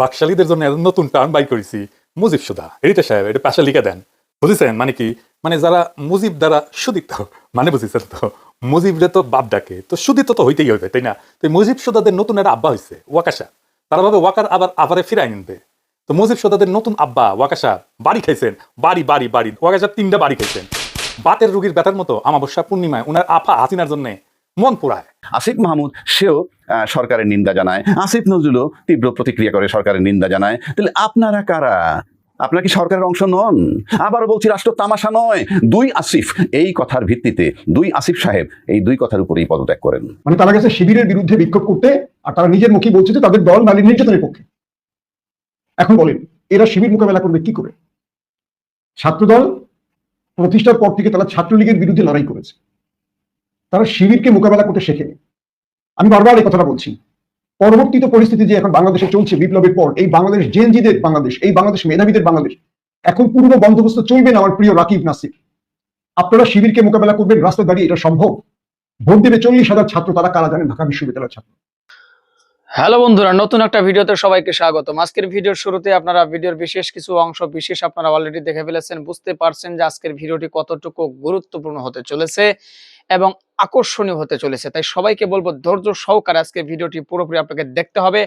বাকশালীদের জন্য নতুন term by করেছি। মুজিব সুদা এডিটার সাহেব, এটা পাশে লিখে দেন। বুঝেছেন? মানে কি? মানে যারা মুজিব দ্বারা সুদিত মানে বুঝেছেন তো? মুজিবরে তো বাপ ডাকে, তো সুদিত তো হইতেই হইবে, তাই না? তো মুজিব সুদাদের নতুন একটা আব্বা হয়েছে ওয়াকাশা। তারা ভাবে ওয়াকার আবার আবারে ফিরাই নিনবে। তো মুজিব সুদাদের নতুন আব্বা, ওয়াকাশা, বাড়ি খাইছেন। বাড়ি বাড়ি বাড়ি। ওয়াকাশা তিনটা বাড়ি খাইছেন। বাতের রুগীর ব্যথার মতো, আমাবস্যা পূর্ণিমায়, উনার আফা হাসিনার জন্য মন পোড়ায় আসিফ মাহমুদ, সেও সরকারের নিন্দা জানায়। আসিফ নজরুলও তীব্র প্রতিক্রিয়া করে সরকারের নিন্দা জানায়। তাহলে আপনারা কারা? আপনারা কি সরকারের অংশ নন? আবারও বলছি, রাষ্ট্র তামাশা নয়। দুই আসিফ, এই কথার ভিত্তিতে দুই আসিফ সাহেব এই দুই কথার উপরেই পদত্যাগ করেন। মানে তারা গেছে শিবিরের বিরুদ্ধে বিক্ষোভ করতে, আর তারা নিজের মুখে বলছে যে তাদের দল নারী নির্যাতনের পক্ষে। এখন বলেন, এরা শিবির মোকাবেলা করবে কি করে? ছাত্রদল প্রতিষ্ঠার পর থেকে তারা ছাত্রলীগের বিরুদ্ধে লড়াই করেছে। তারা শিবিরকে মোকাবেলা করতে শেখেনি। আমি বারবার এই কথাটা বলছি। পরবর্তীত পরিস্থিতি যে এখন বাংলাদেশে চলছে বিপ্লবের পর, এই বাংলাদেশ জেনজিদের বাংলাদেশ, এই বাংলাদেশ মেধাবীদের বাংলাদেশ, এখন পূর্ব বন্দোবস্ত চলবে না আমার প্রিয় রাকিব নাসির। আপনারা শিবিরকে মোকাবেলা করবেন রাস্তা দাঁড়িয়ে, এটা সম্ভব? ভোট দেবে চল্লিশ হাজার ছাত্র, তারা কারা জানেন? ঢাকা বিশ্ববিদ্যালয়ের ছাত্র। হ্যালো বন্ধুরা, নতুন একটা ভিডিওতে সবাইকে স্বাগতম। আজকের ভিডিওর শুরুতে আপনারা ভিডিওর বিশেষ কিছু অংশ, বিশেষ আপনারা অলরেডি দেখে ফেলেছেন, বুঝতে পারছেন যে আজকের ভিডিওটি কতটুকু গুরুত্বপূর্ণ হতে চলেছে। এবং আকর্ষণীয় হতে চলেছে। তাই সবাইকে বলব, ধৈর্য সহকারে আজকের ভিডিওটি পুরোপুরি আপনাকে দেখতে হবে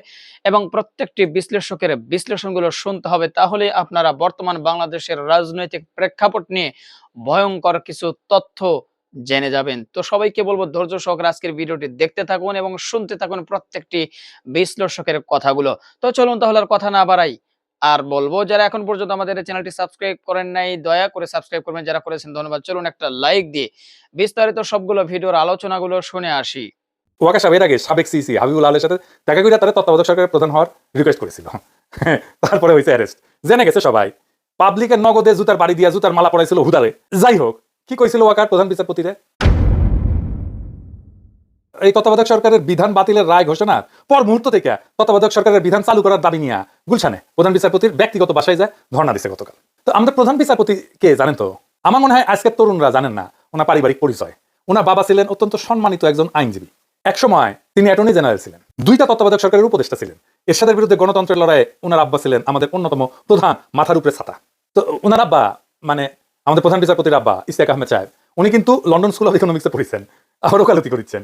এবং প্রত্যেকটি বিশ্লেষকের বিশ্লেষণগুলো শুনতে হবে। তাহলে আপনারা বর্তমান বাংলাদেশের রাজনৈতিক প্রেক্ষাপট নিয়ে ভয়ঙ্কর কিছু তথ্য জেনে যাবেন। তো সবাইকে বলব, ধৈর্য সহকারে আজকের ভিডিওটি দেখতে থাকুন এবং শুনতে থাকুন প্রত্যেকটি বিশ্লেষকের কথাগুলো। তো চলুন তাহলে আর কথা না বাড়াই। আর বলব, যারা এখন পর্যন্ত আমাদের চ্যানেলটি সাবস্ক্রাইব করেন নাই, দয়া করে সাবস্ক্রাইব করবেন। যারা করেছেন, ধন্যবাদ। চলুন একটা লাইক দিয়ে বিস্তারিত সবগুলো ভিডিওর আলোচনাগুলো শুনে আসি। ওয়াকা সাহেব, এর আগে সাবেক সিসি হাবিবুল আলের সাথে দেখা করে তারা তত্ত্বাবধায়ক সরকারের প্রধান হওয়ার রিকোয়েস্ট করেছিল। তারপরে হয়েছে অ্যারেস্ট জেনে গেছে সবাই পাবলিকের নগদে জুতার বাড়ি দিয়া জুতার মালা পড়াইছিল হুদারে। যাই হোক, কি কইছিল ওয়াকার প্রধান বিচারপতিরে? এই তত্ত্বাবধায়ক সরকারের বিধান বাতিলের রায় ঘোষণার পর মুহূর্ত থেকে তত্ত্বাবধায়ক সরকারের বিধান চালু করার দাবি নিয়ে গুলশানে প্রধান বিচারপতির ব্যক্তিগত বাসায় যায় ধর্ণা দিছে গতকাল। তো আমাদের প্রধান বিচারপতি কে জানেন তো? আমার মনে হয় আজকের তরুণরা জানেন না, ওনার পারিবারিক পরিচয়। ওনার বাবা ছিলেন অত্যন্ত সম্মানিত একজন আইনজীবী। একসময় তিনি অ্যাটর্নি জেনারেল ছিলেন। দুইটা তত্ত্বাবধায়ক সরকারের উপদেষ্টা ছিলেন। এরশাদের বিরুদ্ধে গণতন্ত্রের লড়াইয়ে ওনার আব্বা ছিলেন আমাদের অন্যতম প্রধান মাথার উপরে ছাতা। তো ওনার আব্বা মানে আমাদের প্রধান বিচারপতির আব্বা ইসিয়াক আহমেদ সাহেব, উনি কিন্তু লন্ডন স্কুল অফ ইকোনমিক্সে পড়েছেন, আবার ওকালতি করেছেন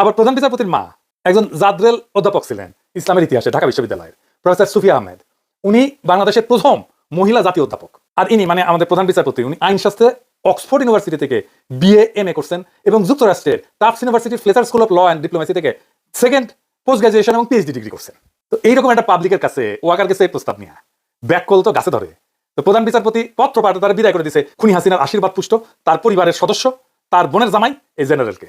আবার প্রধান বিচারপতির মা, একজন জাদরেল অধ্যাপক ছিলেন, ইসলামের ইতিহাসে, ঢাকা বিশ্ববিদ্যালয়ের, প্রফেসর সুফিয়া আহমেদ। উনি বাংলাদেশের প্রথম মহিলা জাতীয় অধ্যাপক। আর ইনি মানে আমাদের প্রধান বিচারপতি, উনি আইনশাস্ত্রে, অক্সফোর্ড ইউনিভার্সিটি থেকে বিএ, এম এ করছেন এবং যুক্তরাষ্ট্রের টাফস ইউনিভার্সিটির Fletcher school of law and diplomacy থেকে সেকেন্ড পোস্ট গ্রাজুয়েশন এবং পিএইচডি ডিগ্রি করছেন। তো এইরকম একটা পাবলিকের কাছে ওয়াকার কাছে এই প্রস্তাব নিয়ে। ব্যাককল তো গাছে ধরে। তো প্রধান বিচারপতি পত্র পাঠে তারা বিদায় করে দিছে, খুনি হাসিনার আশীর্বাদ পুষ্ট, তার পরিবারের সদস্য, তার বোনের জামাই, এই জেনারেলকে।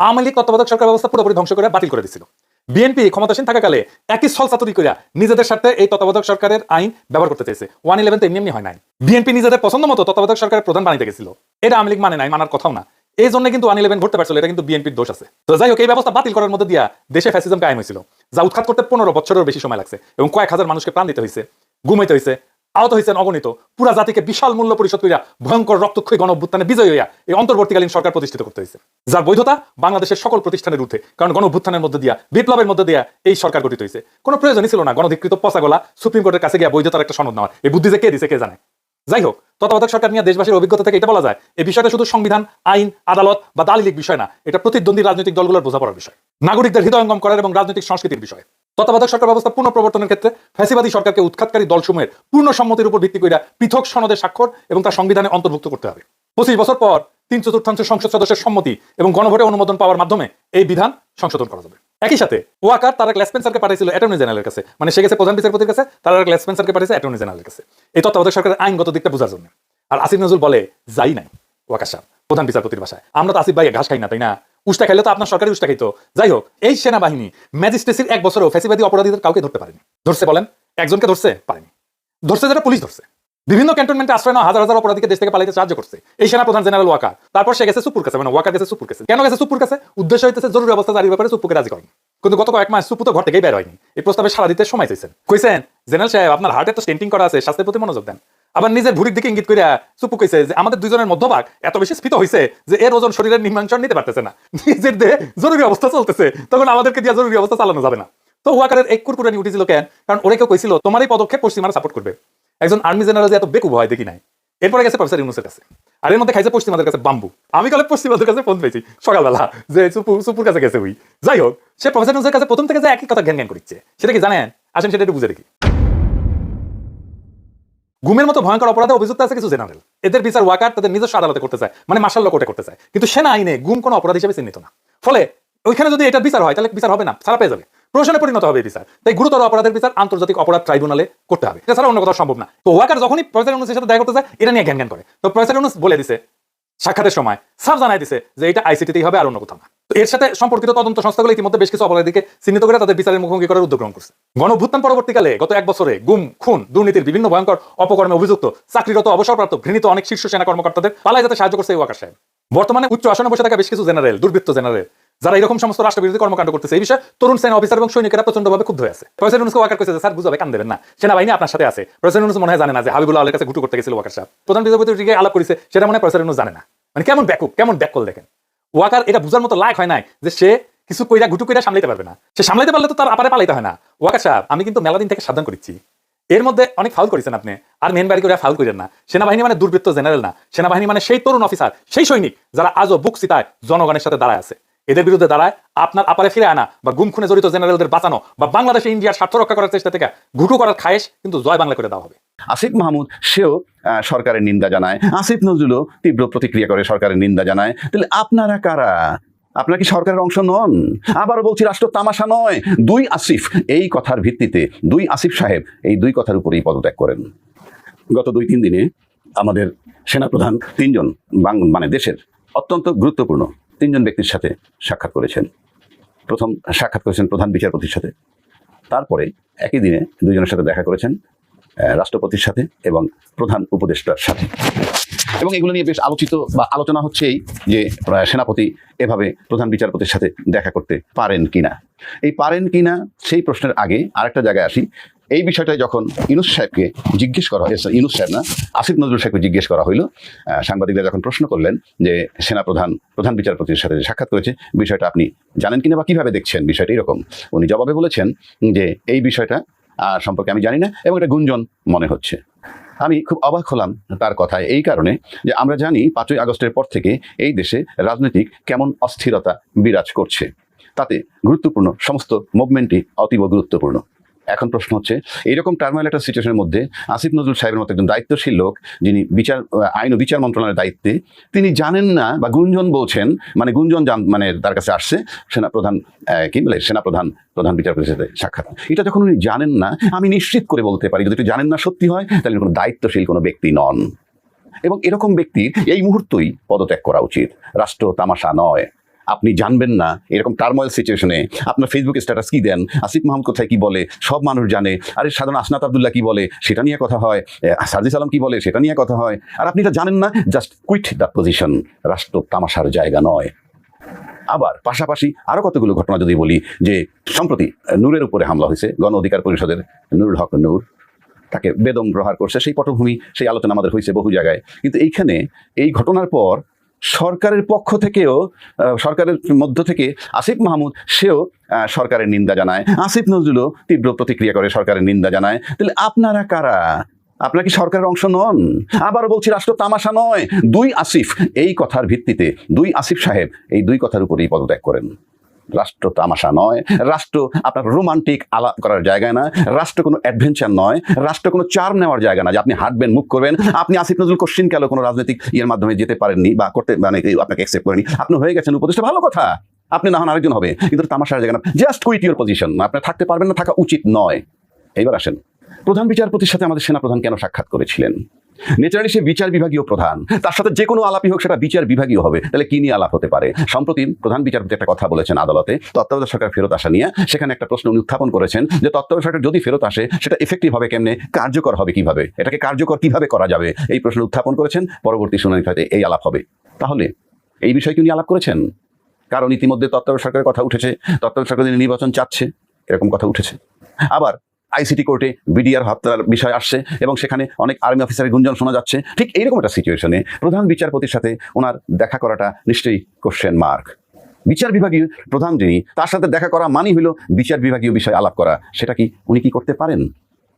আওয়ামী লীগ তত্ত্বাবধায়ক সরকার ব্যবস্থা পুরোপুরি ধ্বংস করে বাতিল করে দিছিল। বিএনপি ক্ষমতাসীন থাকাকালে একই ছলসা তৈরি করে নিজেদের স্বার্থে এই তত্ত্বাবধায়ক সরকারের আইন ব্যবহার করতে চাইছে ওয়ান ইলেভেন তো এমনি হয় নাই। বিএনপি নিজেদের পছন্দ মতো তত্ত্বাবধায়ক সরকারের প্রধান বানিয়ে গেছিল। এটা আওয়ামী লীগ মানে নাই, মানার কথাও না। এই জন্য কিন্তু ওয়ান ইলেভেন ঘটতে পারছিল এটা কিন্তু বিএনপির দোষ আছে। তো যাই হোক, এই ব্যবস্থা বাতিল করার মধ্যে দিয়া দেশে ফ্যাসিজম কায়েম হয়েছিল। যা উৎখাত করতে পনেরো বছরের বেশি সময় লাগছে এবং কয়েক হাজার মানুষকে প্রাণ দিতে হয়েছে ঘুমাইতে হয়েছে আহত হয়েছেন অগণিত। পুরা জাতিকে বিশাল মূল্য পরিশোধ করিয়া ভয়ঙ্কর রক্তক্ষয়ী গণ অভ্যুত্থানে বিজয়ী হইয়া এই অন্তর্বর্তীকালীন সরকার প্রতিষ্ঠিত করতে হয়েছে যার বৈধতা বাংলাদেশের সকল প্রতিষ্ঠানের ঊর্ধ্বে। কারণ গণ অভ্যুত্থানের মধ্যে দিয়া, বিপ্লবের মধ্যে দিয়া এই সরকার গঠিত হয়েছে কোনো প্রয়োজনই ছিল না। গণধিকৃত পচাগলা সুপ্রিম কোর্টের কাছে গিয়া বৈধতার একটা সনদ নেওয়ার। এই বুদ্ধি যে কে দিছে, কে জানে? যাই হোক, তত্ত্বাবধায়ক সরকার নিয়ে দেশবাসীর অভিজ্ঞতা থেকে এটা বলা যায় এই বিষয়টা শুধু সংবিধান, আইন, আদালত বা দালিলিক বিষয় না, এটা প্রতিদ্বন্দ্বী রাজনৈতিক দলগুলোর বোঝাপড়ার বিষয়। নাগরিকদের হৃদয়ঙ্গম করার এবং রাজনৈতিক সংস্কৃতির বিষয়। তত্ত্বাবধায়ক সরকার ব্যবস্থা পুনঃ প্রবর্তনের ক্ষেত্রে ফ্যাসিবাদী সরকারকে উৎখাতকারী দলসমূহের পূর্ণ সম্মতির উপর ভিত্তি করে পৃথক সনদের স্বাক্ষর এবং তার সংবিধানে অন্তর্ভুক্ত করতে হবে। পঁচিশ বছর পর তিন চতুর্থাংশ সংসদ সদস্যের সম্মতি এবং গণভোটে অনুমোদন পাওয়ার মাধ্যমে এই বিধান সংশোধন করা যাবে। একই সাথে ওয়াকার তারা গ্লাসপেন্সারকে পাঠিয়েছিল অ্যাটর্নি জেনারেলের কাছে। মানে সে গেছে প্রধান বিচারপতির কাছে, তারা গ্লাসপেন্সারকে পাঠিয়েছে অ্যাটর্নি জেনারেলের কাছে। এই তত্ত্বাবধায়ক সরকারের আইনগত দিকটা বোঝার জন্য। আর আসিফ নজরুল বলে, যাই নাই, ওয়াকার সাহেব, প্রধান বিচারপতির বাসায়। আমরা তো আসিফ ভাই ঘাস খাই না, তাই না? উষ্টা খাইলে তো আপনার সরকারি উষ্টা খাইতো। যাই হোক, এই সেনাবাহিনী ম্যাজিস্ট্রেসির এক বছরও ফ্যাসিবাদী অপরাধীদের কাউকে ধরতে পারেনি। ধরছে বলেন, একজনকে ধরছে, পারেনি। ধরছে যেটা পুলিশ ধরছে। বিভিন্ন ক্যান্টনমেন্টে আশ্রয় নেওয়া হাজার হাজার অপরাধীকে দেশ থেকে পালাইতে সাহায্য করছে। এই সেনা প্রধান জেনারেল ওয়াকার। তারপর সে গেছে সুপুর কাছে মানে ওয়াকার গেছে সুপুর কাছে। কেন গেছে সুপুর কাছে? উদ্দেশ্য হইতেছে জরুরি অবস্থা জারির ব্যাপারে সুপুকে রাজি করেন। কিন্তু গত কয়েক মাস সুপু তো ঘর থেকেই বের হয়নি। এই প্রস্তাবে সারা দিতে সময় চাইছেন। কইছেন, জেনারেল সাহেব, আপনার হার্টে তো স্টেন্টিং করা আছে, স্বাস্থ্যের প্রতি মনোযোগ দেন। আবার নিজের ভুড়ির দিকে ইঙ্গিত করিয়া সুপু কইছে যে, আমাদের দুইজনের মধ্যভাগ এত বেশি স্ফীত হয়েছে যে এর ওজন শরীরের নির্মাঞ্চন নিতে পারতেছে না। নিজের দেহে জরুরি অবস্থা চলতেছে, তখন আমাদেরকে দিয়া জরুরি অবস্থা চালানো যাবে না। তো ওয়াকারের এক কুরকুরানি উঠেছিল কেন? কারণ ওরে কেউ কইছিল, তোমার এই পদক্ষেপ পশ্চিমারা সাপোর্ট করবে। একজন আর্মি জেনারেল এত বেকুব হয়, দেখি নাই। এরপরে গেছে প্রফেসর ইউনুসের কাছে। আর এর মধ্যে খাইছে পশ্চিমাদের কাছে বাম্বু আমি কালে পশ্চিমাদের কাছে ফোন পেয়েছি, সকালবেলা, যে সুপু, সুপুর কাছে গেছে ওই যাই হোক, সে প্রফেসর ইউনুসের কাছে প্রথম থেকে যে একই কথা জ্ঞান জ্ঞান করছে সেটা কি জানেন? আসেন, সেটা একটু বুঝে দেখি। গুমের মতো ভয়ঙ্কর অপরাধে অভিযুক্ত আছে কিছু জেনারেল। এদের বিচার ওয়াকার তাদের নিজস্ব আদালতে করতে চায় মানে মার্শাল কোর্টে করতে চায়। কিন্তু সেনা আইনে গুম কোনো অপরাধ হিসেবে চিহ্নিত না। ফলে ওইখানে যদি এটা বিচার হয়, তাহলে বিচার হবে না, সারা পেয়ে যাবে। প্রশাসনে পরিণত হবে বিচার। তাই গুরুতর অপরাধের বিচার আন্তর্জাতিক অপরাধ ট্রাইব্যুনালে করতে হবে। এছাড়া অন্য কথা সম্ভব না। তো ওয়াকার যখনই প্রফেসর ইউনুসের সাথে দেখা করতে চায়, এটা নিয়ে জ্ঞান করে। তো প্রফেসর ইউনুস বলে দিছে, সাক্ষাতের সময় সাফ জানাই দিছে যে এটা আইসিটিতেই হবে আর অন্য কোথাও না। তো এর সাথে সম্পর্কিত তদন্ত সংস্থাগুলো ইতিমধ্যে বেশ কিছু অপরাধীকে চিহ্নিত করে তাদের বিচারের মুখোমুখি করার উদ্যোগ গ্রহণ করছে। গণভুত্থান পরবর্তীকালে গত এক বছরে গুম, খুন, দুর্নীতির বিভিন্ন ভয়ঙ্কর অপকর্মে অভিযুক্ত, চাকরিরত, অবসরপ্রাপ্ত, ঘৃণিত অনেক শীর্ষ সেনা কর্মকর্তাদের পালায় যেতে সাহায্য করছে ওয়াকার সাহেব। বর্তমানে উচ্চ আসনে বসে থাকা বেশ কিছু জেনারেল, দুর্বৃত্ত জেনারেল যারা এরকম সমস্ত রাষ্ট্রবিরোধী কর্মকাণ্ড করতেছে, এই বিষয়ে তরুণ সেনা অফিসার এবং সৈনিকেরা প্রচন্ডভাবে ক্ষুব্ধ হয়ে আছে। প্রফেসর ইউনুসকে ওয়াকার করেছে স্যার বুঝাবে কান দেবেন না। সেনাবাহিনী আপনার সাথে আছে। প্রফেসর ইউনুস মনে হয় জানে না যে, হাবিবুল্লাহ আলের কাছে ঘুটু করতে গেছিল ওয়াকার সাহেব। প্রধান বিচারপতিকে আলাপ করেছে, সেটা মনে হয় প্রফেসর ইউনুস জানে না। মানে কেমন ব্যাকুপ কেমন ব্যাকল দেখেন। ওয়াকার এটা বুঝার মতো লায়ক হয় নাই যে, সে কিছু কইরা ঘুটু কইরা সামলাইতে পারবে না। সে সামলাইতে পারলে তো তার আপারে পালাইতে হয় না। ওয়াকার সাহেব, আমি কিন্তু মেলা দিন থেকে সাবধান করেছি। এর মধ্যে অনেক ফাউল করেছেন আপনি। আর মেন বাড়ি করে ফাউল করেন না। সেনাবাহিনী মানে দুর্বৃত্ত জেনারেল না। সেনাবাহিনী মানে সেই তরুণ অফিসার সেই সৈনিক যারা আজও বুক সিতায় জনগণের সাথে দাঁড়ায় আছে। এদের বিরুদ্ধে দাঁড়ায়, আপনার আপারে ফিরে আনা বা গুম খুনে জড়িত জেনারেলদের বাঁচানো বা বাংলাদেশে ইন্ডিয়ার স্বার্থ রক্ষা করার চেষ্টা থেকে ঘুটু করার খায়েশ কিন্তু জয় বাংলা করে দেওয়া হবে। আসিফ মাহমুদ, সেও সরকারের নিন্দা জানায়। আসিফ নজরুলও তীব্র প্রতিক্রিয়া করে সরকারের নিন্দা জানায়। তাহলে আপনারা কারা? আপনারা কি সরকারের অংশ নন? আবারও বলছি, রাষ্ট্র তামাশা নয়। দুই আসিফ, এই কথার ভিত্তিতে দুই আসিফ সাহেব এই দুই কথার উপরেই পদত্যাগ করেন। গত দুই তিন দিনে আমাদের সেনাপ্রধান তিনজন মানে দেশের অত্যন্ত গুরুত্বপূর্ণ তিনজন ব্যক্তির সাথে সাক্ষাৎ করেছেন। প্রথম সাক্ষাৎ করেছেন প্রধান বিচারপতির সাথে। তারপরে একই দিনে দুজনের সাথে দেখা করেছেন রাষ্ট্রপতির সাথে এবং প্রধান উপদেষ্টার সাথে। এবং এগুলো নিয়ে বেশ আলোচিত বা আলোচনা হচ্ছে এই যে সেনাপতি এভাবে প্রধান বিচারপতির সাথে দেখা করতে পারেন কিনা। এই পারেন কিনা, সেই প্রশ্নের আগে আরেকটা জায়গায় আসি। এই বিষয়টা যখন ইনুস সাহেবকে জিজ্ঞেস করা হয় ইনুস সাহেব না, আসিফ নজরুল সাহেবকে জিজ্ঞেস করা হইল সাংবাদিকরা যখন প্রশ্ন করলেন যে সেনাপ্রধান, প্রধান প্রধান বিচারপতির সাথে যে সাক্ষাৎ করেছে, বিষয়টা আপনি জানেন কিনা বা কীভাবে দেখছেন? বিষয়টা এরকম। উনি জবাবে বলেছেন যে এই বিষয়টা সম্পর্কে আমি জানি না এবং এটা গুঞ্জন মনে হচ্ছে। আমি খুব অবাক হলাম তার কথায় এই কারণে যে আমরা জানি পাঁচই আগস্টের পর থেকে এই দেশে রাজনৈতিক কেমন অস্থিরতা বিরাজ করছে। তাতে গুরুত্বপূর্ণ সমস্ত মুভমেন্টই অতীব গুরুত্বপূর্ণ। এখন প্রশ্ন হচ্ছে, এইরকম টার্মাইল একটা সিচুয়েশনের মধ্যে আসিফ নজরুল সাহেবের মতো একজন দায়িত্বশীল লোক, যিনি বিচার আইন ও বিচার মন্ত্রণালয়ের দায়িত্বে, তিনি জানেন না বা গুঞ্জন বলছেন মানে গুঞ্জন জান মানে তার কাছে আসছে সেনাপ্রধান কি বলে সেনাপ্রধান প্রধান বিচারপতির সাথে সাক্ষাৎ। এটা যখন উনি জানেন না, আমি নিশ্চিত করে বলতে পারি, যদি একটু জানেন না সত্যি হয়, তাহলে কোনো দায়িত্বশীল কোনো ব্যক্তি নন। এবং এরকম ব্যক্তির এই মুহূর্তেই পদত্যাগ করা উচিত। রাষ্ট্র তামাশা নয়। আপনি জানবেন না এরকম টার্ময়েল সিচুয়েশনে আপনার ফেসবুক স্ট্যাটাস কি দেন, আসিফ মাহমুদ কোথায় কী বলে, সব মানুষ জানে। আরে সাধারণ আসনাত আবদুল্লাহ কী বলে, সেটা নিয়ে কথা হয়। সার্জিস আলম কি বলে, সেটা নিয়ে কথা হয়। আর আপনি এটা জানেন না জাস্ট কুইট দ্য পজিশন রাষ্ট্র তামাশার জায়গা নয়। আবার পাশাপাশি আরও কতগুলো ঘটনা যদি বলি, যে সম্প্রতি নূরের উপরে হামলা হয়েছে, গণ অধিকার পরিষদের নুরুল হক নূর। তাকে বেদম প্রহার করছে, সেই পটভূমি, সেই আলোচনা আমাদের হয়েছে বহু জায়গায়। কিন্তু এইখানে এই ঘটনার পর সরকারের পক্ষ থেকেও সরকারের মধ্য থেকে আসিফ মাহমুদ, সেও সরকারের নিন্দা জানায়। আসিফ নজরুলও তীব্র প্রতিক্রিয়া করে সরকারের নিন্দা জানায়। তাহলে আপনারা কারা? আপনারা কি সরকারের অংশ নন? আবারও বলছি, রাষ্ট্র তামাশা নয়। দুই আসিফ, এই কথার ভিত্তিতে দুই আসিফ সাহেব এই দুই কথার উপরেই পদত্যাগ করেন। রাষ্ট্র তামাশা নয়, রাষ্ট্র আপনার রোমান্টিক আলাপ করার জায়গা না রাষ্ট্র কোনো অ্যাডভেঞ্চার নয়, রাষ্ট্র কোনো চার নেওয়ার জায়গা না যে আপনি হাঁটবেন, মুখ করবেন। আপনি আসিফ নজরুল কোশ্চিন কেন কোনো রাজনৈতিক ইয়ের মাধ্যমে যেতে পারেননি বা করতে মানে আপনাকে অ্যাকসেপ্ট করেনি? আপনি হয়ে গেছেন উপদেষ্টা, ভালো কথা। আপনি না হন আরেকজন হবে, কিন্তু তামাশার জায়গা না। জাস্ট কুইট ইউর পজিশন আপনি থাকতে পারবেন না, থাকা উচিত নয়। এইবার আসেন। প্রধান বিচারপতির সাথে আমাদের সেনাপ্রধান কেন সাক্ষাৎ করেছিলেন? নেচারালি সে বিচার বিভাগীয় প্রধান। তার সাথে যে কোনো আলাপই হোক, সেটা বিচার বিভাগীয় হবে। তাহলে কি নিয়ে আলাপ হতে পারে? সম্প্রতি প্রধান বিচারপতি একটা কথা বলেছেন আদালতে, তত্ত্বাবধায়ক সরকার ফেরত আসা নিয়ে। সেখানে একটা প্রশ্ন উনি উত্থাপন করেছেন যে, তত্ত্বাবধায়ক সরকার যদি ফেরত আসে, সেটা এফেক্টিভ হবে কেমনে? কার্যকর হবে কীভাবে? এটাকে কার্যকর কীভাবে করা যাবে? এই প্রশ্ন উত্থাপন করেছেন। পরবর্তী শুনানিতে হয়তো এই আলাপ হবে। তাহলে এই বিষয়ে কি উনি আলাপ করেছেন? কারণ ইতিমধ্যে তত্ত্বাবধায়ক সরকারের কথা উঠেছে। তত্ত্বাবধায়ক সরকার নির্বাচন চাচ্ছে। এরকম কথা উঠেছে। আবার আইসিটি কোর্টে বিডিআর হত্যার বিষয় আসছে এবং সেখানে অনেক আর্মি অফিসারের গুঞ্জন শোনা যাচ্ছে। ঠিক এইরকম একটা সিচুয়েশনে প্রধান বিচারপতির সাথে ওনার দেখা করাটা নিশ্চয়ই কোশ্চেন মার্ক বিচার বিভাগীয় প্রধান যিনি, তার সাথে দেখা করা মানেই হলো বিচার বিভাগীয় বিষয় আলাপ করা। সেটা কি উনি কি করতে পারেন?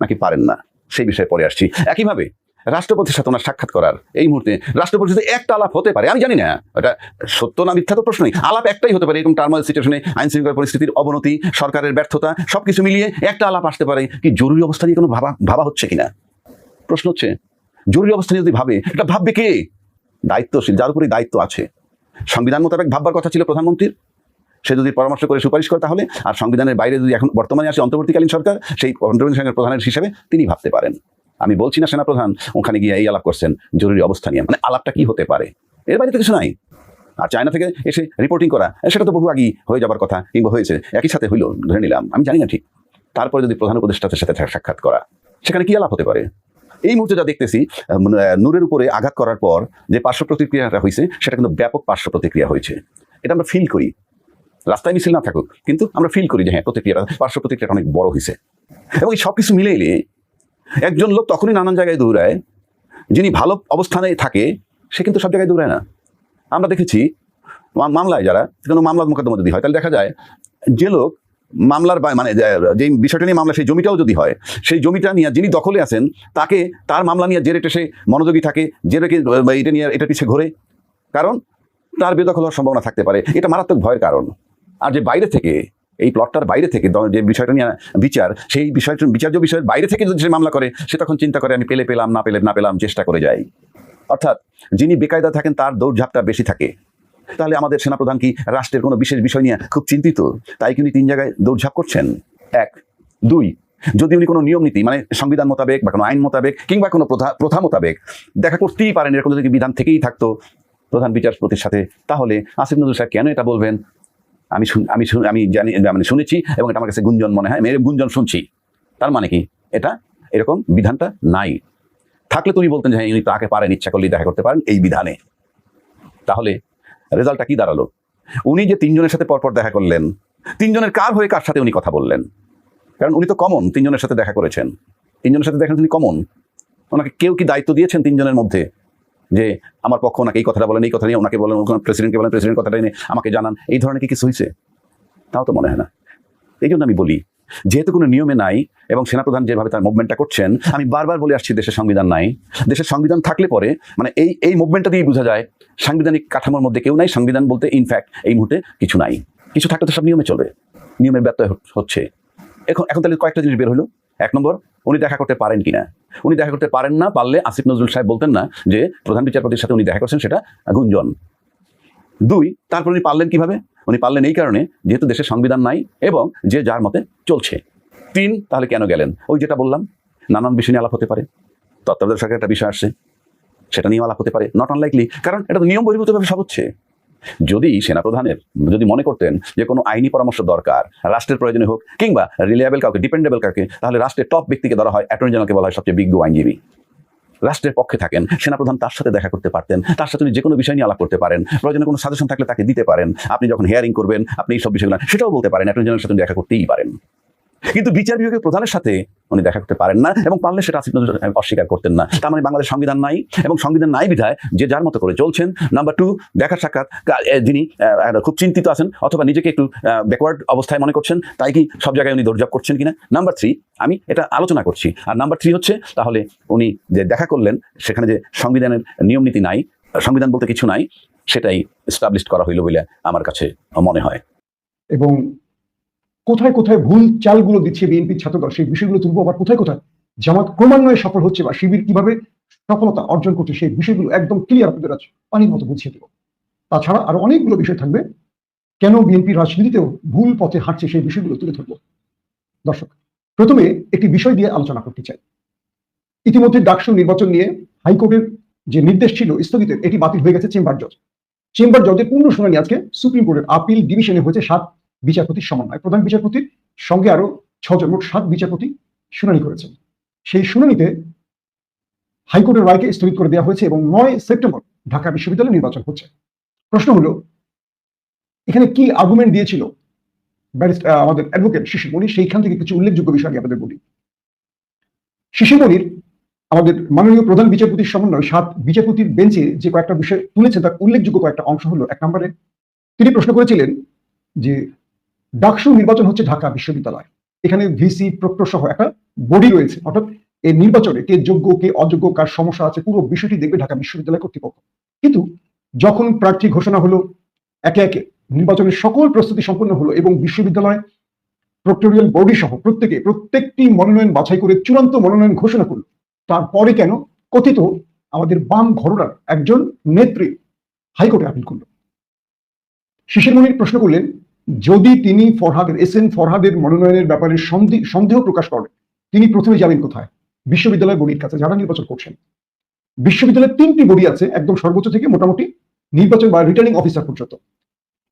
নাকি পারেন না? সেই বিষয়ে পরে আসছি। একইভাবে রাষ্ট্রপতির সাথে ওনার সাক্ষাৎ করার এই মুহূর্তে রাষ্ট্রপতির সাথে একটা আলাপ হতে পারে, আমি জানি না। এটা সত্য না মিথ্যা তো প্রশ্নই আলাপ একটাই হতে পারে, এরকম টার্মাল সিচুয়েশনে আইন শৃঙ্খলা পরিস্থিতির অবনতি, সরকারের ব্যর্থতা সব কিছু মিলিয়ে একটা আলাপ আসতে পারে। কি জরুরি অবস্থা নিয়ে কোনো ভাবা ভাবা হচ্ছে কিনা? প্রশ্ন হচ্ছে, জরুরি অবস্থা নিয়ে যদি ভাবে, এটা ভাববে কে? দায়িত্বশীল, যার উপরে দায়িত্ব আছে। সংবিধান মোতাবেক ভাববার কথা ছিল প্রধানমন্ত্রীর। সে যদি পরামর্শ করে সুপারিশ করে তাহলে, আর সংবিধানের বাইরে যদি এখন বর্তমানে আসে অন্তর্বর্তীকালীন সরকার, সেই অন্তর্বর্তী সরকারের প্রধানের হিসেবে তিনি ভাবতে পারেন। আমি বলছি না সেনাপ্রধান, ওখানে গিয়ে এই আলাপ করছেন, জরুরি অবস্থা নিয়ে। মানে আলাপটা কি হতে পারে? এর বাইরে তো কিছু নাই। আর চায়না থেকে এসে রিপোর্টিং করা, সেটা তো বহু আগেই হয়ে যাবার কথা, কিংবা হয়েছে। একই সাথে হইল, ধরে নিলাম, আমি জানি না ঠিক। তারপরে যদি প্রধান উপদেষ্টাদের সাথে সাক্ষাৎ করা, সেখানে কি আলাপ হতে পারে? এই মুহূর্তে যা দেখতেছি নূরের উপরে আঘাত করার পর যে পার্শ্ব প্রতিক্রিয়াটা হয়েছে সেটা কিন্তু ব্যাপক পার্শ্ব প্রতিক্রিয়া হয়েছে। এটা আমরা ফিল করি। রাস্তায় মিছিল না থাকুক, কিন্তু আমরা ফিল করি যে হ্যাঁ প্রতিক্রিয়াটা, পার্শ্ব প্রতিক্রিয়াটা অনেক বড় হয়েছে এবং এই সব কিছু মিলে একজন লোক তখনই নানান জায়গায় দৌড়ায়, যিনি ভালো অবস্থানে থাকে, সে কিন্তু সব জায়গায় দৌড়ায় না। আমরা দেখেছি মামলায় যারা, কোনো মামলা মোকদ্দমা যদি হয়, তাহলে দেখা যায়, যে লোক মামলার মানে যে- বিষয়টা নিয়ে মামলা, সেই জমিটাও যদি হয়, সেই জমিটা নিয়ে যিনি দখলে আছেন, তাকে, তার মামলা নিয়ে যে রেটে সে মনোযোগী থাকে, যে বা এটা নিয়ে এটা পিছিয়ে ঘোরে, কারণ তার বেদখল হওয়ার সম্ভাবনা থাকতে পারে। এটা মারাত্মক ভয়ের কারণ। আর যে বাইরে থেকে এই প্লটটার বাইরে থেকে যে বিষয়টা নিয়ে বিচার, সেই বিষয়টা বিচার্য বিষয়ের বাইরে থেকে যদি সে মামলা করে, সে তখন চিন্তা করে, আমি পেলে পেলাম, না পেলে না পেলাম, চেষ্টা করে যাই। অর্থাৎ যিনি বেকায়দা থাকেন, তার দৌড়ঝাপটা বেশি থাকে। তাহলে আমাদের সেনাপ্রধান কি রাষ্ট্রের কোনো বিশেষ বিষয় নিয়ে খুব চিন্তিত? তাই কিন্তু তিন জায়গায় দৌড়ঝাঁপ করছেন? এক। দুই। যদি উনি কোনো নিয়ম নীতি মানে সংবিধান মোতাবেক বা কোনো আইন মোতাবেক কিংবা কোনো প্রথা প্রথা মোতাবেক দেখা করতেই পারেন, এরকম যদি বিধান থেকেই থাকতো প্রধান বিচারপতির সাথে, তাহলে আসিফ নজরুল সাহেব কেন এটা বলবেন? আমি আমি আমি জানি মানে শুনেছি এবং এটা আমার কাছে গুঞ্জন মনে হয় এরকম গুঞ্জন শুনছি। তার মানে কি? এটা এরকম বিধানটা নাই। থাকলে তুমি বলতেন যে হ্যাঁ তাকে পারেন, ইচ্ছা করলেই দেখা করতে পারেন এই বিধানে। তাহলে রেজাল্টটা কি দাঁড়াল? উনি যে তিনজনের সাথে পরপর দেখা করলেন, তিনজনের কার হয়ে কার সাথে উনি কথা বললেন? কারণ উনি তো কমন তিনজনের সাথে দেখা করেছেন। তিনজনের সাথে দেখা তিনি কমন ওনাকে কেউ কি দায়িত্ব দিয়েছেন তিনজনের মধ্যে? যে আমার পক্ষ ওনাকে এই কথাটা বলেন, এই কথা নিয়ে ওনাকে বলেন প্রেসিডেন্টকে বলেন প্রেসিডেন্ট কথাটা নিয়ে আমাকে জানান। এই ধরনের কি কিছু হয়েছে? তাও তো মনে হয় না। এই জন্য আমি বলি, যেহেতু কোনো নিয়মে নাই এবং সেনাপ্রধান যেভাবে তার মুভমেন্টটা করছেন, আমি বারবার বলে আসছি দেশের সংবিধান নাই। দেশের সংবিধান থাকলে পরে মানে এই এই মুভমেন্টটা দিয়েই বোঝা যায়, সাংবিধানিক কাঠামোর মধ্যে কেউ নাই, সংবিধান বলতে ইনফ্যাক্ট এই মুহূর্তে কিছু নাই। কিছু থাকলে তো সব নিয়মে চলবে নিয়মের ব্যত্যয় হচ্ছে। এখন এখন তাহলে কয়েকটা জিনিস বের হলো। এক নম্বর, উনি দেখা করতে পারেন কিনা? উনি দেখা করতে পারেন না, পারলে আসিফ নজরুল সাহেব বলতেন না যে প্রধান বিচারপতির সাথে উনি দেখা করছেন, সেটা গুঞ্জন। দুই, তারপর উনি পারলেন কীভাবে? উনি পারলেন এই কারণে যেহেতু দেশের সংবিধান নাই এবং যে যার মতে চলছে। তিন, তাহলে কেন গেলেন? ওই যেটা বললাম, নানান বিষয় নিয়ে আলাপ হতে পারে, তত্ত্বাবধায়ক সরকারের একটা বিষয় আসছে, সেটা নিয়ে আলাপ হতে পারে নট আনলাইকলি কারণ এটা তো নিয়ম বহির্ভূতভাবে সব হচ্ছে। যদি সেনাপ্রধানের, যদি মনে করতেন যে কোনো আইনি পরামর্শ দরকার, রাষ্ট্রের প্রয়োজনে হোক, কিংবা রিলায়েবল কাউকে ডিপেন্ডেবল কাউকে, তাহলে রাষ্ট্রের টপ ব্যক্তিকে ধরা হয় অ্যাটর্নি জেনারেলকে বলা হয় সবচেয়ে বিজ্ঞ আইনজীবী। রাষ্ট্রের পক্ষে থাকেন, সেনাপ্রধান তার সাথে দেখা করতে পারতেন, তার সাথে যে কোনো বিষয় নিয়ে আলাপ করতে পারেন, প্রয়োজনে কোনো সাজেশন থাকলে তাকে দিতে পারেন, আপনি যখন হেয়ারিং করবেন, আপনি এই সব বিষয়গুলো, সেটাও বলতে পারেন অ্যাটর্নি জেনারেলের সাথে দেখা করতেই পারেন। কিন্তু বিচার বিভাগের প্রধানের সাথে উনি দেখা করতে পারেন না এবং পারলে সেটা আসিফ নজরুল অস্বীকার করতেন না। তার মানে বাংলাদেশ সংবিধান নাই এবং সংবিধান নাই বিধায় যে যার মতো করে চলছেন নাম্বার টু দেখার সাক্ষাৎ যিনি খুব চিন্তিত আছেন অথবা নিজেকে একটু ব্যাকওয়ার্ড অবস্থায় মনে করছেন, তাই কি সব জায়গায় উনি দৌড়ঝাপ করছেন কিনা? নাম্বার থ্রি আমি এটা আলোচনা করছি। আর নাম্বার থ্রি হচ্ছে, তাহলে উনি যে দেখা করলেন, সেখানে যে সংবিধানের নিয়ম নীতি নাই, সংবিধান বলতে কিছু নাই, সেটাই এস্টাবলিশ করা হইল বলে আমার কাছে মনে হয়। এবং কোথায় কোথায় ভুল চালগুলো দিচ্ছে বিএনপি ছাত্রদল, সেই বিষয়গুলো তুলবো, আবার কোথায় কোথায় জামাত ক্রমান্বয়ে সফল হচ্ছে বা শিবির কীভাবে সফলতা অর্জন করছে, সেই বিষয়গুলো একদম ক্লিয়ার আপনাদের আছে পানির মতো বুঝিয়ে দেবো। তাছাড়া আরও অনেকগুলো বিষয় থাকবে, কেন বিএনপি রাজনীতিতেও ভুল পথে হাঁটছে সেই বিষয়গুলো তুলে ধরবো। দর্শক, প্রথমে একটি বিষয় দিয়ে আলোচনা করতে চাই। ইতিমধ্যে ডাকসু নির্বাচন নিয়ে হাইকোর্টের যে নির্দেশ ছিল স্থগিতের, এটি বাতিল হয়ে গেছে চেম্বার জজ। চেম্বার জজের পূর্ণ শুনানি আজকে সুপ্রিম কোর্টের আপিল ডিভিশনে হয়েছে সাত বিচারপতির সমন্বয়। প্রধান বিচারপতির সঙ্গে আরও ছজন মোট সাত বিচারপতি শুনানি করেছেন। সেই শুনানিতে হাইকোর্টের রায়কে স্থগিত করে দেওয়া হয়েছে এবং নয় সেপ্টেম্বর ঢাকা বিশ্ববিদ্যালয়ে নির্বাচন হচ্ছে। প্রশ্ন হলো এখানে কি আর্গুমেন্ট দিয়েছিল ব্যারিস্ট- আহ, আমাদের অ্যাডভোকেট শিশিরমণি সেইখান থেকে কিছু উল্লেখযোগ্য বিষয় আমি আপনাদের বলি। শিশিরমণির আমাদের মাননীয় প্রধান বিচারপতির সমন্বয় সাত বিচারপতির বেঞ্চে যে কয়েকটা বিষয় তুলেছে তার উল্লেখযোগ্য কয়েকটা অংশ হলো এক নম্বরে তিনি প্রশ্ন করেছিলেন যে ডাকসু নির্বাচন হচ্ছে ঢাকা বিশ্ববিদ্যালয়। এখানে ভিসি প্রক্টর সহ একটা বডি রয়েছে। অর্থাৎ এই নির্বাচনে কে যোগ্য, কে অযোগ্য, কার সমস্যা আছে, পুরো বিষয়টি দেখবে ঢাকা বিশ্ববিদ্যালয় কর্তৃপক্ষ। কিন্তু যখন প্রার্থী ঘোষণা হলো, একে একে নির্বাচনের সকল প্রস্তুতি সম্পন্ন হলো এবং বিশ্ববিদ্যালয় প্রক্টোরিয়াল বডি সহ প্রত্যেকে প্রত্যেকটি মনোনয়ন বাছাই করে চূড়ান্ত মনোনয়ন ঘোষণা করল, তারপরে কেন কথিত আমাদের বাম ঘরনার একজন নেত্রী হাইকোর্টে আপিল করল। শিশির মনির প্রশ্ন করলেন যদি তিনি ফরহাদের এস এন ফরহাদের মনোনয়নের ব্যাপারে সন্দেহ প্রকাশ করেন, তিনি প্রথমে যাবেন কোথায়? বিশ্ববিদ্যালয় বডির কাছে, যারা নির্বাচন করছেন। বিশ্ববিদ্যালয়ের তিনটি বডি আছে, একদম সর্বোচ্চ থেকে মোটামুটি নির্বাচন বা রিটার্নিং অফিসার পর্যন্ত।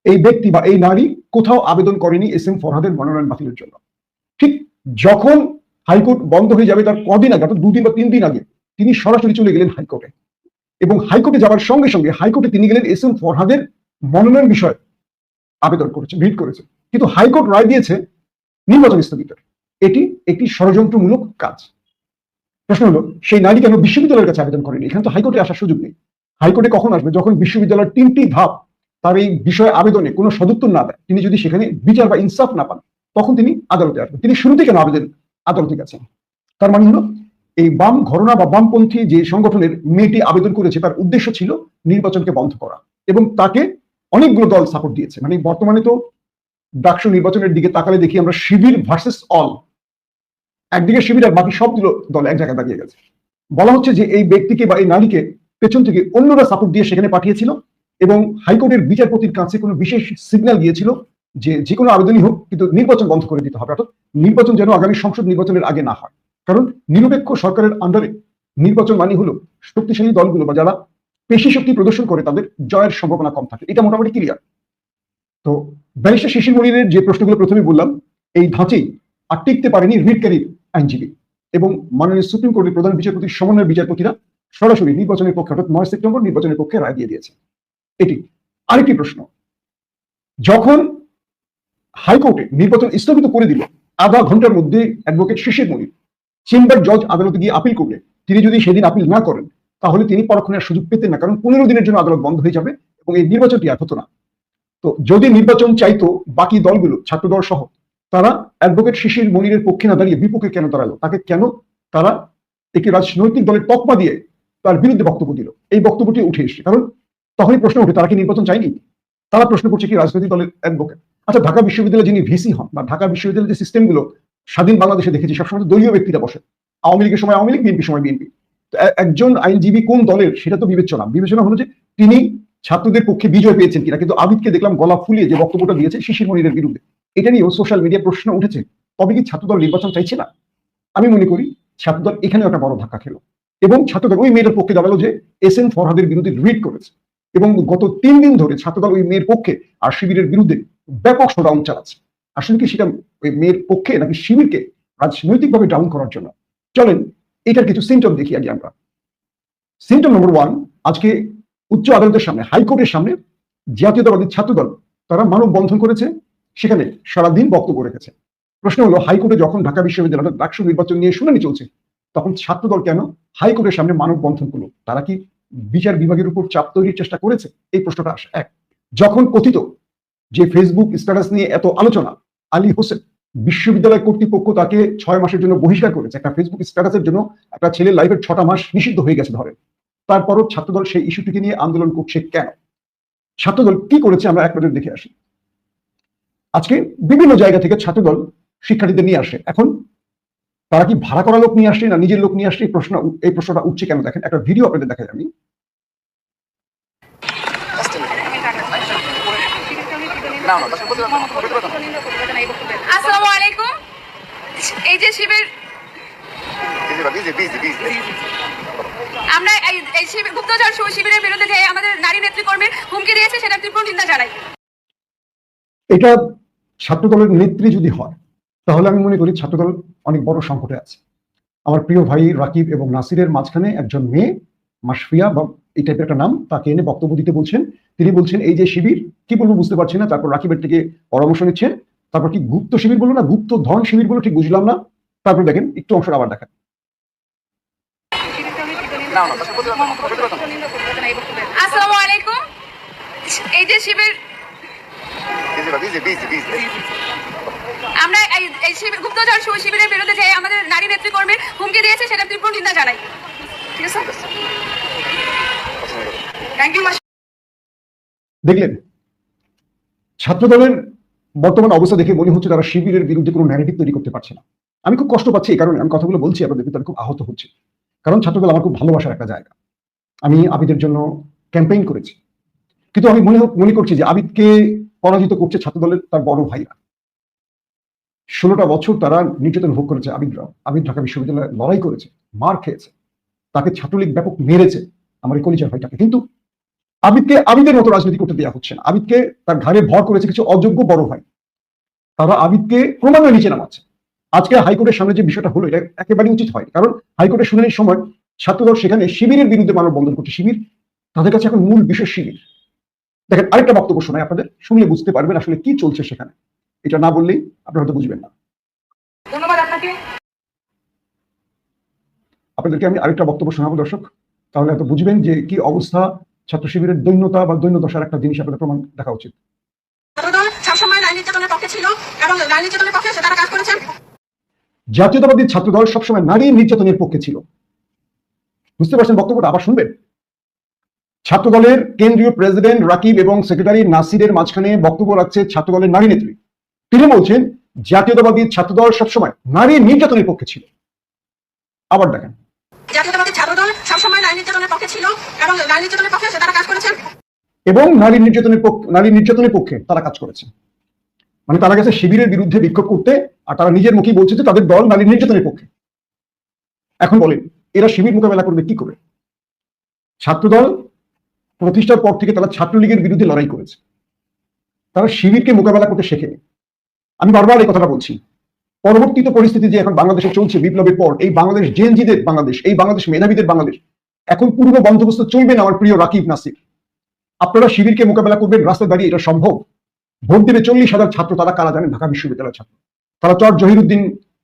এই ব্যক্তি বা এই নারী কোথাও আবেদন করেনি এস এম ফরহাদের মনোনয়ন বাতিলের জন্য। ঠিক যখন হাইকোর্ট বন্ধ হয়ে যাবে তার কদিন আগে, অর্থাৎ দুদিন বা তিন দিন আগে, তিনি সরাসরি চলে গেলেন হাইকোর্টে। এবং হাইকোর্টে যাওয়ার সঙ্গে সঙ্গে হাইকোর্টে তিনি গেলেন এস এম ফরহাদের মনোনয়ন বিষয়ে আবেদন করেছে রিট করেছে। কিন্তু হাইকোর্ট রায় দিয়েছে নির্বাচন স্থগিত। এটি একটি ষড়যন্ত্রমূলক কাজ। প্রশ্ন হলো, সেই নারী কেন বিশ্ববিদ্যালয়ের কাছে আবেদন করেনি? এখানে তো হাইকোর্টে আসার সুযোগ নেই। হাইকোর্টে কখন আসবে? যখন বিশ্ববিদ্যালয়ের তিনটি ধাপ তার এই বিষয়ে আবেদনে কোনো সদুত্তর না দেয়, তিনি যদি সেখানে বিচার বা ইনসাফ না পান, তখন তিনি আদালতে আসবেন। তিনি শুরুতে কেন আবেদন, আদালতে গেছেন? তার মানে হলো, এই বাম ঘরনা বা বামপন্থী যে সংগঠনের মেয়েটি আবেদন করেছে, তার উদ্দেশ্য ছিল নির্বাচনকে বন্ধ করা এবং তাকে অনেকগুলো দল সাপোর্ট দিয়েছে। মানে বর্তমানে তো ডাকসু নির্বাচনের দিকে তাকালে দেখি আমরা শিবির ভার্সেস অল একদিকে শিবির আর বাকি সবগুলো দল এক জায়গায় দাঁড়িয়ে গেছে। বলা হচ্ছে যে এই ব্যক্তিকে বা এই নারীকে পেছন থেকে অন্যরা সাপোর্ট দিয়ে সেখানে পাঠিয়েছিল এবং হাইকোর্টের বিচারপতির কাছে কোনো বিশেষ সিগন্যাল দিয়েছিল যে যে কোনো আবেদনই হোক, কিন্তু নির্বাচন বন্ধ করে দিতে হবে। অর্থাৎ নির্বাচন যেন আগামী সংসদ নির্বাচনের আগে না হয়। কারণ নিরপেক্ষ সরকারের আন্ডারে নির্বাচন মানে হলো শক্তিশালী দলগুলো বা যারা পেশি শক্তি প্রদর্শন করে তাদের জয়ের সম্ভাবনা কম থাকে। এটা মোটামুটি ক্লিয়ার তো ব্যারিস্টার শিশির মনিরের যে প্রশ্নগুলো প্রথমে বললাম, এই ধাঁচেই আর টিকতে পারেনি রিটকারী আইনজীবী এবং মাননীয় সুপ্রিম কোর্টের প্রধান বিচারপতির সমন্বয় বিচারপতিরা সরাসরি নির্বাচনের পক্ষে, অর্থাৎ নয় সেপ্টেম্বর নির্বাচনের পক্ষে রায় দিয়ে দিয়েছে। এটি আরেকটি প্রশ্ন। যখন হাইকোর্টে নির্বাচন স্থগিত করে দিল, আধা ঘণ্টার মধ্যে অ্যাডভোকেট শিশির মনির, চেম্বার জজ আদালতে গিয়ে আপিল করলে, তিনি যদি সেদিন আপিল না করেন তাহলে তিনি পরক্ষণের সুযোগ পেতেন না, কারণ পনেরো দিনের জন্য আদালত বন্ধ হয়ে যাবে এবং এই নির্বাচনটি আর হতো না। তো যদি নির্বাচন চাইতো বাকি দলগুলো, ছাত্রদল সহ, তারা অ্যাডভোকেট শিশির মনিরের পক্ষে না দাঁড়িয়ে বিপক্ষে কেন দাঁড়াল? তাকে কেন তারা একটি রাজনৈতিক দলের তকমা দিয়ে তার বিরুদ্ধে বক্তব্য দিল? এই বক্তব্যটি উঠে এসছে। কারণ তখনই প্রশ্ন ওঠে, তারা কি নির্বাচন চায়নি? তারা প্রশ্ন করছে কি রাজনৈতিক দলের অ্যাডভোকেট আচ্ছা ঢাকা বিশ্ববিদ্যালয়ে যিনি ভিসি হন বা ঢাকা বিশ্ববিদ্যালয়ের যে সিস্টেমগুলো স্বাধীন বাংলাদেশে দেখেছি, সবসময় দলীয় ব্যক্তিরা বসে। আওয়ামী লীগের সময় আওয়ামী লীগ, বিএনপির সময় বিএনপি। একজন আইনজীবী কোন দলের সেটা তো বিবেচনা। বিবেচনা হলো যে তিনি ছাত্রদের পক্ষে বিজয় পেয়েছেন কিনা। কিন্তু আবিদকে দেখলাম গলা ফুলিয়ে যে বক্তব্যটা দিয়েছে শিশির মনিরের বিরুদ্ধে। এটা নিয়েও সোশ্যাল মিডিয়া প্রশ্ন উঠেছে। তবে কি ছাত্রদল নির্বাচন চাইছে না? আমি মনে করি ছাত্রদল এখানে একটা বড় ধাক্কা খেলো। এবং ছাত্রদল ওই মেয়েটার পক্ষে দাঁড়াল যে এস এন ফরহাদের বিরুদ্ধে রিট করেছে। এবং গত তিন দিন ধরে ছাত্রদল ওই মেয়ের পক্ষে আর শিবিরের বিরুদ্ধে ব্যাপক শোডাউন চালাচ্ছে। আসলে কি সেটা ওই মেয়ের পক্ষে নাকি শিবিরকে রাজনৈতিকভাবে ডাউন করার জন্য? চলেন এটার কিছু সিমটম দেখি আগে আমরা। সিমটম নম্বর ওয়ান আজকে উচ্চ আদালতের সামনে হাইকোর্টের সামনে জাতীয়তাবাদী ছাত্রদল, তারা মানব বন্ধন করেছে, সেখানে সারাদিন বক্তব্য রেখেছে। প্রশ্ন হলো হাইকোর্টে যখন ঢাকা বিশ্ববিদ্যালয় অর্থাৎ ডাকসু নির্বাচন নিয়ে শুনানি চলছে, তখন ছাত্রদল কেন হাইকোর্টের সামনে মানব বন্ধন করল? তারা কি বিচার বিভাগের উপর চাপ তৈরির চেষ্টা করেছে? এই প্রশ্নটা এক। যখন কথিত যে ফেসবুক স্ট্যাটাস নিয়ে এত আলোচনা, আলী হোসেন বিশ্ববিদ্যালয় কর্তৃপক্ষ তাকে ছয় মাসের জন্য বহিষ্কার করেছে। একটা ফেসবুক স্ট্যাটাসের জন্য একটা ছেলে লাইফের ছটা মাস নিষিদ্ধ হয়ে গেছে ধরে। তারপরও ছাত্রদল সেই ইস্যুটিকে নিয়ে আন্দোলন করছে কেন? ছাত্রদল কি করেছে আমরা এক নজর দেখে আসি। আজকে বিভিন্ন জায়গা থেকে ছাত্রদল শিক্ষার্থীদের নিয়ে আসে। এখন তারা কি ভাড়া করা লোক নিয়ে আসছে না নিজের লোক নিয়ে আসছে এই প্রশ্ন, এই প্রশ্নটা উঠছে কেন দেখেন? একটা ভিডিও আপনাদের দেখাই আমি। আমরা এই গুপ্তচর শিবিরের বিরুদ্ধে যে আমাদের নারী হুমকি দিয়েছে, সেটা তীব্র জানাই। এটা ছাত্রদলের নেত্রী যদি হয়, তাহলে আমি মনে করি ছাত্রদল অনেক বড় সংকটে আছে। আমার প্রিয় ভাই রাকিব এবং নাসিরের মাঝখানে একজন মেয়ে মাসফিয়া বা এই টাইপের একটা নাম, তাকে এনে বক্তব্য দিতে বলছেন। তিনি বলছেন, এই যে শিবির, কি বলব বুঝতে পারছি না। তারপর রাকিবের থেকে পরামর্শ নিচ্ছেন। তারপর কি গুপ্ত শিবির বলো না? গুপ্ত ধন শিবির বলো ঠিক বুঝলাম না। তারপর দেখেন একটু অংশটা আবার দেখেন। আসসালামু আলাইকুম। এই যে শিবির আমরা এই এই শিবির গুপ্তচর শি- শিবিরের বিরুদ্ধে যে আমাদের নারী হুমকি দিয়েছে সেটা তীব্র নিন্দা জানাই। ঠিক আছে? থ্যাংক ইউ দেখলেন ছাত্রদলের বর্তমান অবস্থা দেখে মনে হচ্ছে তারা শিবিরের বিরুদ্ধে কোনো ন্যারেটিভ তৈরি করতে পারছে না। আমি খুব কষ্ট পাচ্ছি এই কারণে আমি কথাগুলো বলছি, আপনাদের কিন্তু আমি খুব আহত হচ্ছে। কারণ ছাত্রদল আমার খুব ভালোবাসার একটা জায়গা। আমি আবিদের জন্য ক্যাম্পেইন করেছি। কিন্তু আমি মনে মনে করছি যে আবিদকে পরাজিত করছে ছাত্রদলের তার বড় ভাইরা। ষোলোটা বছর তারা নির্যাতন ভোগ করেছে আবিদরাও আবিদ ঢাকা বিশ্ববিদ্যালয়ে লড়াই করেছে, মার খেয়েছে। তাকে ছাত্রলীগ ব্যাপক মেরেছে। আমার এই কলিজার ভাইটাকে। কিন্তু আবিদকে আবিদের মতো রাজনীতি করতে দেওয়া হচ্ছে না। আবিদকে তার ঘাড়ে ভর করেছে কিছু অযোগ্য বড় ভাই। তারা আবিদকে ক্রমান্বয়ে নিচে নামাচ্ছে। আজকে হাইকোর্টের সামনে যে বিষয়টা হলো এটা একেবারে উচিত হয় কারণ হাইকোর্টের শুনানির সময় ছাত্রদল সেখানে শিবিরের বিরুদ্ধে মানববন্ধন করছে। শিবির তাদের কাছে এখন মূল বিষয় শিবির। দেখেন আরেকটা বক্তব্য শোনায় আপনাদের শুনলে বুঝতে পারবেন আসলে কি চলছে সেখানে। এটা না বললেই আপনারা হয়তো বুঝবেন না। ধন্যবাদ আপনাকে। আপনাদেরকে আমি আরেকটা বক্তব্য শোনাবো দর্শক। তাহলে হয়তো বুঝবেন যে কি অবস্থা ছাত্র শিবিরের দৈন্যতা বা দৈন্য দশার একটা জিনিস আপনাদের প্রমাণ দেখা উচিত। জাতীয়তাবাদী ছাত্রদল সবসময় নারী নির্যাতনের পক্ষে ছিল। বুঝতে পারছেন বক্তব্যটা? আবার শুনবেন? ছাত্রদলের কেন্দ্রীয় প্রেসিডেন্ট রাকিব এবং সেক্রেটারি নাসিরের মাঝখানে বক্তব্য রাখছে ছাত্র দলের নারী নেত্রী। তিনি বলছেন জাতীয়তাবাদী ছাত্রদল সবসময় নারী নির্যাতনের পক্ষে ছিল। আবার দেখেন। এবং নারী নির্যাতনের পক্ষে নির্যাতনের নারী নির্যাতনের পক্ষে তারা কাজ করেছে। মানে তারা গেছে শিবিরের বিরুদ্ধে বিক্ষোভ করতে, আর তারা নিজের মুখেই বলছে যে তাদের দল নারী নির্যাতনের পক্ষে। এখন বলেন, এরা শিবির মোকাবেলা করবে কি করে? ছাত্রদল প্রতিষ্ঠার পর থেকে তারা ছাত্রলীগের বিরুদ্ধে লড়াই করেছে। তারা শিবিরকে মোকাবেলা করতে শেখেনি। আমি বারবার এই কথাটা বলছি। পরবর্তীতে পরিস্থিতি যে এখন বাংলাদেশে চলছে, বিপ্লবের পর, এই বাংলাদেশ জেনজিদের বাংলাদেশ, এই বাংলাদেশ মেধাবীদের বাংলাদেশ, এখন পূর্ব বন্দোবস্ত চলবে না আমার প্রিয় রাকিব নাসির। আপনারা শিবিরকে মোকাবেলা করবেন রাস্তায় দাঁড়িয়ে এটা সম্ভব? ভোট দেবে চল্লিশ হাজার ছাত্র, তারা কারা জানেন? ঢাকা বিশ্ববিদ্যালয়ের ছাত্র। তারা চর জহিরুদ্দিন,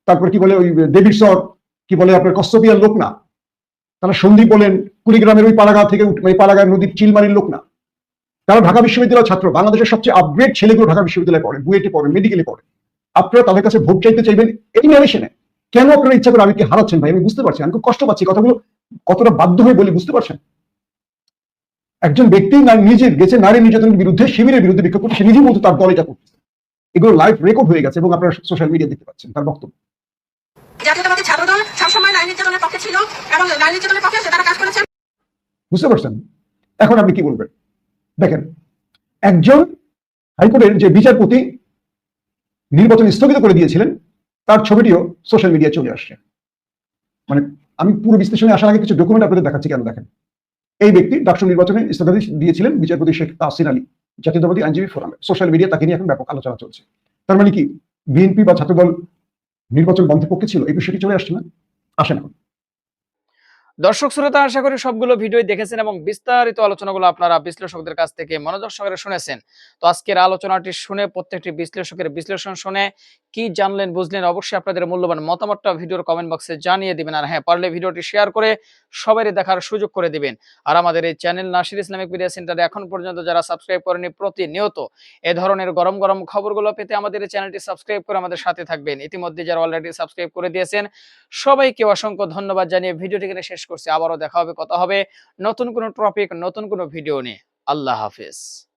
তারপর কি বলে ওই দেবীর সর কি বলে আপনার কস্তপিয়ার লোক না? তারা সন্দীপ বলেন, কুড়িগ্রামের ওই পালাগা থেকে ওই পালাগা নদীর চিলমারির লোক না। তারা ঢাকা বিশ্ববিদ্যালয়ের ছাত্র, বাংলাদেশের সবচেয়ে আপগ্রেড ছেলেগুলো ঢাকা বিশ্ববিদ্যালয়ে পড়ে, বুয়েটে পড়ে, মেডিকেলে পড়ে। আপনারা তাদের কাছে ভোট চাইতে চাইবেন এই ন্যারেশনে কেন আপনারা ইচ্ছা করে আবিদকে হারাচ্ছেন ভাই? আমি বুঝতে পারছি আমি খুব কষ্ট পাচ্ছি। কথাগুলো কতটা বাধ্য হয়ে বলে বুঝতে পারছেন? একজন ব্যক্তি নিজে গেছে নারী নির্যাতনের বিরুদ্ধে শিবিরের বিরুদ্ধে বিক্ষোভ করতে সে নিজেই বলতে তার দল এটা করতেছে এগুলো লাইভ রেকর্ড হয়ে গেছে এবং আপনারা সোশ্যাল মিডিয়া দেখতে পাচ্ছেন তার বক্তব্য। জাতীয়তাবাদী ছাত্রদল সবসময় নারী নির্যাতনের পক্ষে ছিল এবং নারী নির্যাতনের পক্ষে তারা কাজ বুঝতে পারছেন? এখন আপনি কি বলবেন? দেখেন একজন হাইকোর্টের যে বিচারপতি নির্বাচন স্থগিত করে দিয়েছিলেন, তার ছবিটিও সোশ্যাল মিডিয়ায় চলে আসছে। মানে আমি পুরো বিশ্লেষণে আসার আগে কিছু ডকুমেন্ট আপনাদের দেখাচ্ছি, কেন দেখেন? এই ব্যক্তি ডাকসু নির্বাচনে স্থগিত দিয়েছিলেন বিচারপতি শেখ তাসিন আলী, জাতীয়তাবাদী আইনজীবী ফোরামে। সোশ্যাল মিডিয়া তাকে নিয়ে এখন ব্যাপক আলোচনা চলছে। তার মানে কি, বিএনপি বা ছাত্রদল নির্বাচন বন্ধের পক্ষে ছিল, এই বিষয়টি চলে আসছে না? আসে না। দর্শক শ্রোতা, আশা করি সবগুলো ভিডিও দেখেছেন এবং বিস্তারিত আলোচনাগুলো আপনারা বিশ্লেষকদের কাছ থেকে মনোযোগ সহকারে শুনেছেন। তো আজকের আলোচনাটি শুনে প্রত্যেকটি বিশ্লেষকের বিশ্লেষণ শুনে কি জানলেন, বুঝলেন, অবশ্যই আপনাদের মূল্যবান মতামতটা ভিডিওর কমেন্ট বক্সে জানিয়ে দিবেন। আর হ্যাঁ পারলে ভিডিওটি শেয়ার করে সবাই দেখার সুযোগ করে দিবেন। আর আমাদের এই চ্যানেল নাসির ইসলামিক মিডিয়া সেন্টারে এখন পর্যন্ত যারা সাবস্ক্রাইব করেনি প্রতিনিয়ত এ ধরনের গরম গরম খবরগুলো পেতে আমাদের এই চ্যানেলটি সাবস্ক্রাইব করে আমাদের সাথে থাকবেন। ইতিমধ্যে যারা অলরেডি সাবস্ক্রাইব করে দিয়েছেন, সবাইকে অসংখ্য ধন্যবাদ জানিয়ে ভিডিওটি শেষ করছি। আবারও দেখা হবে, কথা হবে নতুন কোনো টপিক নতুন কোনো ভিডিও নিয়ে। আল্লাহ হাফিজ।